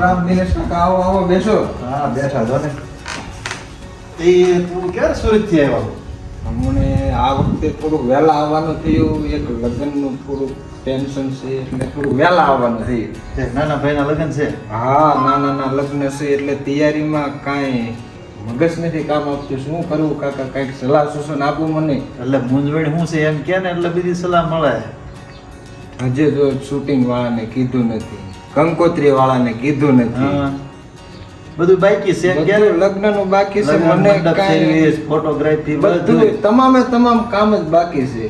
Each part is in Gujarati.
રામ રામ દિનેશ કાકા આવો આવો બેસો. હા બેઠા છો ને. એ તું ક્યારે સુરતથી આવ્યો આ વખતે થોડુંક વહેલા આવવાનું થયું. એક લગ્નનું થોડુંક ટેન્શન છે એટલે થોડું વહેલા આવવાનું થયું. નાના ભાઈના લગ્ન છે? હા નાના નાના લગ્ન છે એટલે તૈયારીમાં કાંઈ મગજ નથી કામ આપતું શું કરવું કાકા કાંઈક સલાહ સૂચન આપવું મને. એટલે મૂંઝવણ શું છે એમ કે ને એટલે બીજી સલાહ મળે. હજે જો શૂટિંગ વાળાને કીધું નથી. કંકોત્રી વાળાને કીધું નથી. બધું બાકી છે એમ કે લગ્નનું બાકી છે મને કાંઈ ફોટોગ્રાફી બધું તમામે તમામ કામ જ બાકી છે.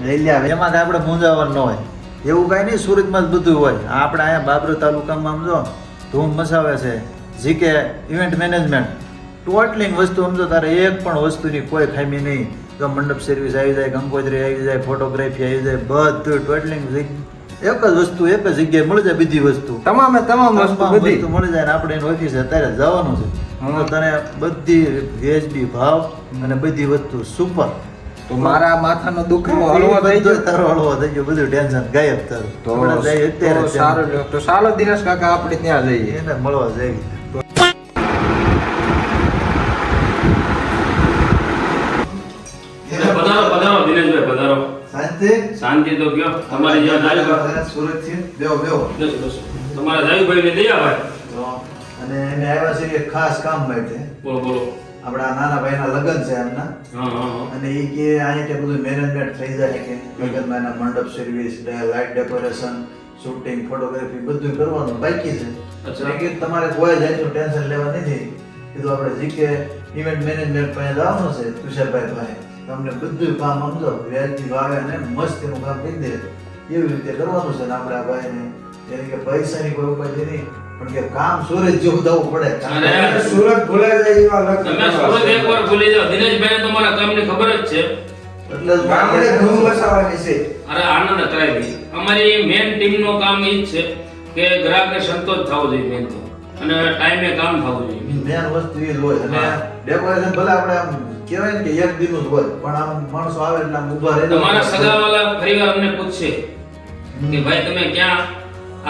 એમાં જ આપણે મૂંઝાવાનું ન હોય. એવું કાંઈ નહીં સુરતમાં જ બધું હોય. આપણે અહીંયા બાબરો તાલુકામાં આમ જો ધૂમ મચાવે છે. જીકે ઇવેન્ટ મેનેજમેન્ટ ટોટલિંગ વસ્તુ સમજો તારે એક પણ વસ્તુની કોઈ ખામી નહીં. તો મંડપ સર્વિસ આવી જાય કંકોત્રી આવી જાય ફોટોગ્રાફી આવી જાય બધું ટોટલિંગ એક જ વસ્તુ એક જ જગ્યાએ મળી જાય બીજી વસ્તુ. તમામે તમામ વસ્તુ બધી. વસ્તુ મળી જાય આપણે એની ઓફિસે અત્યારે જવાનું છે. હું. તને બધી વેજબી ભાવ અને બધી વસ્તુ સુપર તો મારા માથાનો દુખાવો હળવો થઈ ગયો. તારો હળવો થઈ ગયો બધું ટેન્શન ગાયબ તારું. તો હમણાં જઈએ અત્યારે સારું. તો સારો દિનેશ કાકા આપણે ત્યાં જઈએ. એને મળવા જઈએ. પધારો પધારો દિનેશભાઈ પધારો શાંતિ શાંતિ તો કયો. તમારે જ્યાં જાયું સુરતથી બેસો બેસો. તમારા જાયુભાઈ ને દયા ભાઈ. અને એને આવ્યા છે એક ખાસ કામ માટે બોલો બોલો. આપણા નાના ભાઈના લગ્ન છે એમના. અને એ કે અહીંયા કે બધું મેનેજમેન્ટ થઈ જાય કે લગ્નમાં એના મંડપ service light decoration shooting photography બધું કરવાનું બાકી છે. મેં તમારે કોઈ જાતનું ટેન્શન લેવા નથી. કીધું આપણે જીકે ઇવેન્ટ મેનેજમેન્ટ પાસે જવાનું છે તુષારભાઈ પાસે. તમને બધું કામ સમજો વ્યાજબી વાવે અને મસ્ત એનું કામ કરી દે. એવી રીતે કરવાનું છે ને આપણે આ ભાઈને. એટલે કે પૈસાની કોઈ ઉપાધિ નહીં પણ કે કામ સુરત જેવું થવું પડે. સુરત ભૂલાઈ જાય એવા તમે સુરત. એકવાર ભૂલી જાઓ. દિનેશભાઈ તમારા કામની ખબર જ છે. એટલે ગામડે ધૂમ મચાવવાની છે. અરે આનંદ કરાવી દઈએ અમારી મેન ટીમનું કામ એ જ છે કે ગ્રાહકને સંતોષ થવો જોઈએ મેન તો. અને ટાઈમે કામ થવું જોઈએ. મેન વસ્તુ એ જ હોય. અને ડેકોરેશન ભલે આપણે આમ કહેવાય ને કે એક દિનનું જ હોય. પણ આમ માણસો આવે એટલે આમ ઊભા રહે. તમારા સગાવાલા પરિવાર અમને પૂછશે કે ભાઈ તમે ક્યાં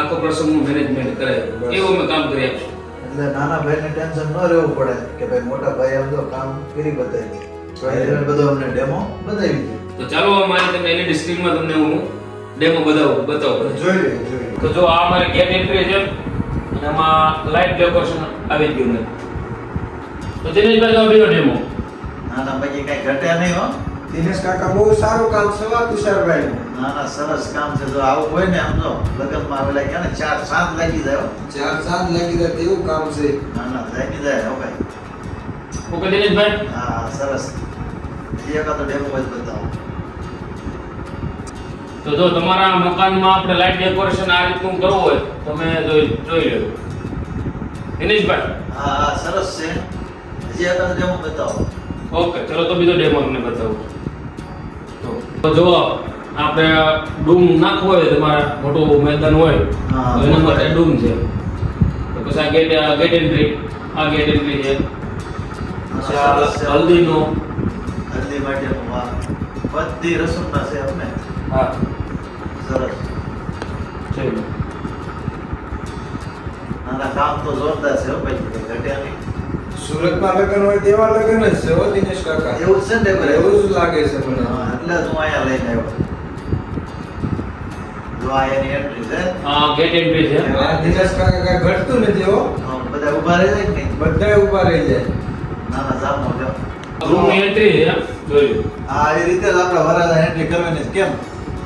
આખો પ્રસંગનું મેનેજમેન્ટ કરાય એવું અમે કામ કરી આપશું. એટલે નાના ભાઈને ટેન્શન ન રહેવું પડે કે ભાઈ મોટા ભાઈ આમ તો કામ કરી બતાવી એને બધો અમને ડેમો બતાવી દીધો તો ચાલો અમારે તમને એલઈડી સ્ક્રીનમાં તમને હું ડેમો બતાવું બતાવું. જોઈ લે જોઈ તો જો આ અમારી ગેટ એન્ટ્રી છે. અને આમાં લાઈટ ડેકોરેશન આવી ગયું તો દિનેશભાઈ તો બીજો નાના ભાઈ કઈ ઘટ્યા નહીં હો. દિનેશ કાકા બહુ સારું કામ છે વા તુષારભાઈ. નાના સરસ કામ છે. જો આવું હોય ને આમ જો લગ્નમાં આવેલા કે ને ચાર સાત લાગી જાય હો. ચાર સાત લાગી જાય તેવું કામ છે. નાના લાગી જાય હો ભાઈ. ઓકે દિનેશભાઈ. હા હા, સરસ. એક તો ડેમો જ બતાવો. તો જો તમારા મકાનમાં આપણે લાઇટ ડેકોરેશન આ રીતનું કરવું હોય તમે જોઈ જોઈ લો દિનેશભાઈ. હા હા સરસ છે. હજી એકાદો ડેમો બતાવો. ઓકે ચલો તો બીજો ડેમો તમને બતાવું. તો- જો આપણે ડૂમ નાખવો હોય તમારે મોટું મેદાન હોય તો એના માટે ડૂમ છે. તો પછી આ ગેટ ગેટ એન્ટ્રી આ ગેટ એન્ટ્રી છે. હલ્દીનો. હલ્દી માટેનો વાહ. બધી રસમના છે અમને હા. સરસ. ચલો. નાના કામ તો જોરદાર છે હો ભાઈ. ઘટ્યા નહીં સુરતમાં લગ્ન હોય તેવા લગ્ન જ છે હો દિનેશ કાકા. એવું છે ને? એવું જ લાગે છે મને. એટલે જ હું અહીંયા લઈને આવ્યો જો આ એની એન્ટ્રી છે. આ ગેટ એન્ટ્રી છે. આ દિનેશ કાકા કઈ ઘટતું નથી હો. બધા ઊભા રહી જાય કે નહીં? ઊભા રહી જાય. નાના જામો જો રૂમની એન્ટ્રી છે આ એ રીતે જ આપણે વરાદા એન્ટ્રી કરવાની છે. કેમ?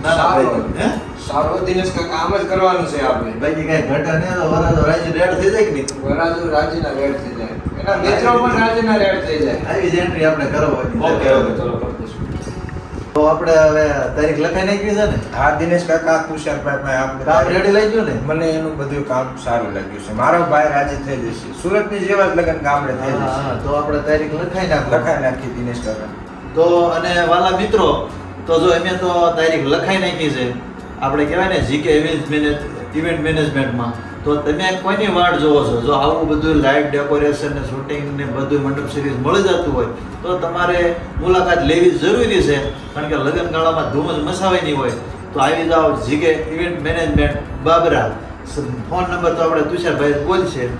સારું. ભાઈ સારો દિનેશ કાકા આમ જ કરવાનું છે આપણે. બાકી કઈ ઘટે તો વરાદો રાજી રેડ થઈ જાય કે નહીં? વરાજુ રાજીના રેડ થઈ જાય. એના પણ રાજીના રેડ થઈ જાય. આવી જ એન્ટ્રી આપણે કરવાની ઓકે ઓકે ચલો તો આપણે હવે તારીખ લખાઈ નાખી છે ને? હા દિનેશ કાકા તુષારભાઈ ભાઈ આપણે કામ રેડી લઈ ગયું ને? મને એનું બધું કામ સારું લાગ્યું છે. મારો ભાઈ રાજી થઈ જશે. સુરતની જેવા જ લગ્ન ગામડે થઈ જશે. તો આપણે તારીખ લખાઈ નાખ. લખાઈ નાખી દિનેશ કાકા. તો અને વાલા મિત્રો તો જો અમે તો તારીખ લખાઈ નાખી છે. આપણે કહેવાય ને જીકે ઇવેન્ટ મેનેજ ઇવેન્ટ મેનેજમેન્ટમાં તો તમે કોઈની વાટ જોવો છો? જો આવું બધું લાઇટ ડેકોરેશન ને શૂટિંગ ને બધું મંડપ સિરીઝ મળી જતું હોય, તો તમારે મુલાકાત લેવી જરૂરી છે. કારણ કે લગ્ન ગાળામાં ધૂમ જ મસાવાની હોય. તો આવી જાઓ GK event management Babra. Phone number તો આપણે તુષારભાઈ બોલ છે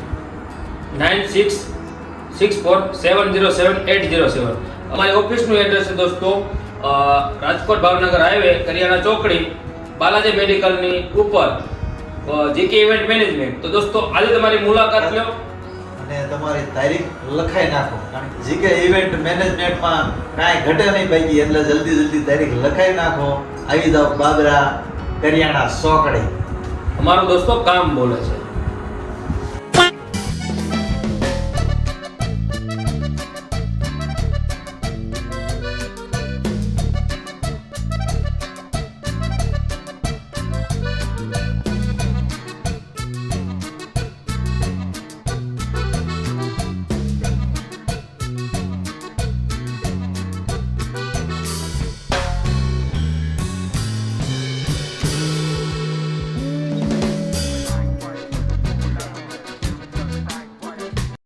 nine six six four seven zero seven eight zero seven. અમારી ઓફિસનું એડ્રેસ છે દોસ્તો રાજકોટ ભાવનગર હાઈવે કરિયાણા ચોકડી, બાલાજી મેડિકલની ઉપર. જીકે ઇવેન્ટ મેનેજમેન્ટ તો દોસ્તો આજે તમારી મુલાકાત લો. અને તમારી તારીખ લખાઈ નાખો. કારણ કે જીકે ઇવેન્ટ મેનેજમેન્ટમાં કાંઈ ઘટે નહીં બાકી એટલે જલ્દી જલ્દી તારીખ લખાઈ નાખો. આવી જાઓ બાબરા કરિયાણા સોકડી. અમારું દોસ્તો કામ બોલે છે.